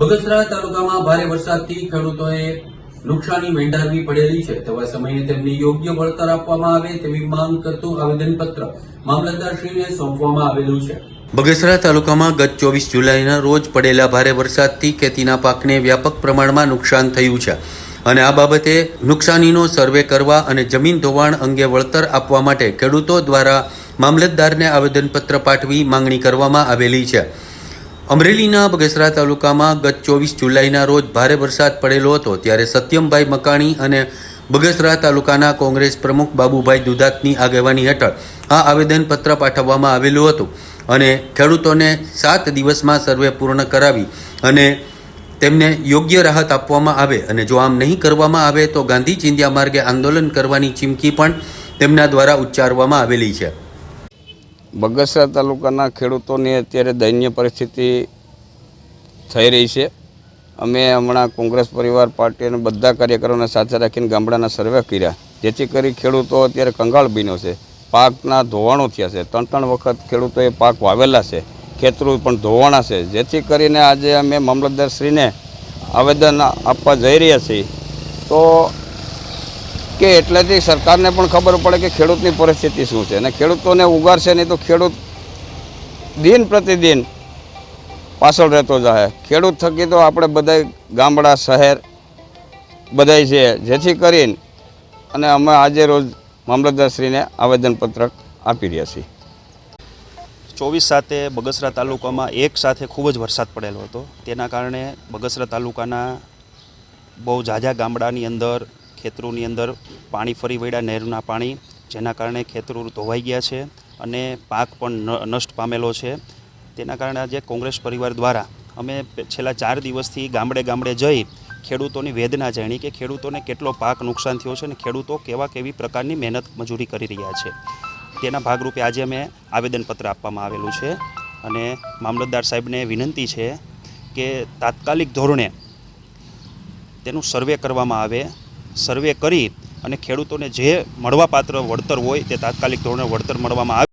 બગસરા તાલુકામાં ભારે વરસાદથી ખેડૂતોએ નુકસાની મેંઢાવી પડેલી છે. તેવા સમયે તેમને યોગ્ય વળતર આપવામાં આવે તેવી માંગ કરતું આવેદનપત્ર મામલતદારશ્રીને સોંપવામાં આવેલું છે. બગસરા તાલુકામાં ગત ચોવીસ જુલાઈના રોજ પડેલા ભારે વરસાદથી ખેતીના પાકને વ્યાપક પ્રમાણમાં નુકસાન થયું છે અને આ બાબતે નુકસાનીનો સર્વે કરવા અને જમીન ધોવાણ અંગે વળતર આપવા માટે ખેડૂતો દ્વારા મામલતદારને આવેદનપત્ર પાઠવી માંગણી કરવામાં આવેલી છે. અમરેલીના બગસરા તાલુકામાં ગત ચોવીસ જુલાઈના રોજ ભારે વરસાદ પડેલો હતો. ત્યારે સત્યમભાઈ મકાણી અને બગસરા તાલુકાના કોંગ્રેસ પ્રમુખ બાબુભાઈ દુધાતની આગેવાની હેઠળ આ આવેદનપત્ર પાઠવવામાં આવેલું હતું અને ખેડૂતોને સાત દિવસમાં સર્વે પૂર્ણ કરાવી અને તેમને યોગ્ય રાહત આપવામાં આવે અને જો આમ નહીં કરવામાં આવે તો ગાંધી ચિંધ્યા માર્ગે આંદોલન કરવાની ચીમકી પણ તેમના દ્વારા ઉચ્ચારવામાં આવેલી છે. બગસરા તાલુકાના ખેડૂતોની અત્યારે દયનીય પરિસ્થિતિ થઈ રહી છે. અમે હમણાં કોંગ્રેસ પરિવાર પાર્ટી અને બધા કાર્યકરોને સાથે રાખીને ગામડાના સર્વે કર્યા, જેથી કરી ખેડૂતો અત્યારે કંગાળ બન્યો છે. પાકના ધોવાણો થયા છે. ત્રણ ત્રણ વખત ખેડૂતોએ પાક વાવેલા છે. ખેતરો પણ ધોવાણા છે. જેથી કરીને આજે અમે મામલતદારશ્રીને આવેદન આપવા જઈ રહ્યા છીએ. તો કે એટલેથી સરકારને પણ ખબર પડે કે ખેડૂતની પરિસ્થિતિ શું છે. અને ખેડૂતોને ઉગારશે નહીં તો ખેડૂત દિન પ્રતિદિન પાછળ રહેતો જાય. ખેડૂત થકી તો આપણે બધા ગામડા, શહેર બધાય છે. જેથી કરીને અને અમે આજે રોજ મામલતદારશ્રીને આવેદનપત્રક આપી રહ્યા છીએ. ચોવીસ સાથે બગસરા તાલુકામાં એક સાથે ખૂબ જ વરસાદ પડેલો હતો. તેના કારણે બગસરા તાલુકાના બહુ ઝાઝા ગામડાની અંદર ખેતરોની અંદર પાણી ફરી વળ્યા નહેરના પાણી, જેના કારણે ખેતરો ધોવાઈ ગયા છે અને પાક પણ નષ્ટ પામેલો છે. તેના કારણે આજે કોંગ્રેસ પરિવાર દ્વારા અમે છેલ્લા ચાર દિવસથી ગામડે ગામડે જઈ ખેડૂતોની વેદના જાણી કે ખેડૂતોને કેટલો પાક નુકસાન થયો છે અને ખેડૂતો કેવા કેવી પ્રકારની મહેનત મજૂરી કરી રહ્યા છે. તેના ભાગરૂપે આજે અમે આવેદનપત્ર આપવામાં આવેલું છે અને મામલતદાર સાહેબને વિનંતી છે કે તાત્કાલિક ધોરણે તેનું સર્વે કરવામાં આવે સર્વે કરી અને ખેડૂતોને જે મળવાપાત્ર વળતર હોય તે તાત્કાલિક ધોરણે વળતર મળવામાં આવે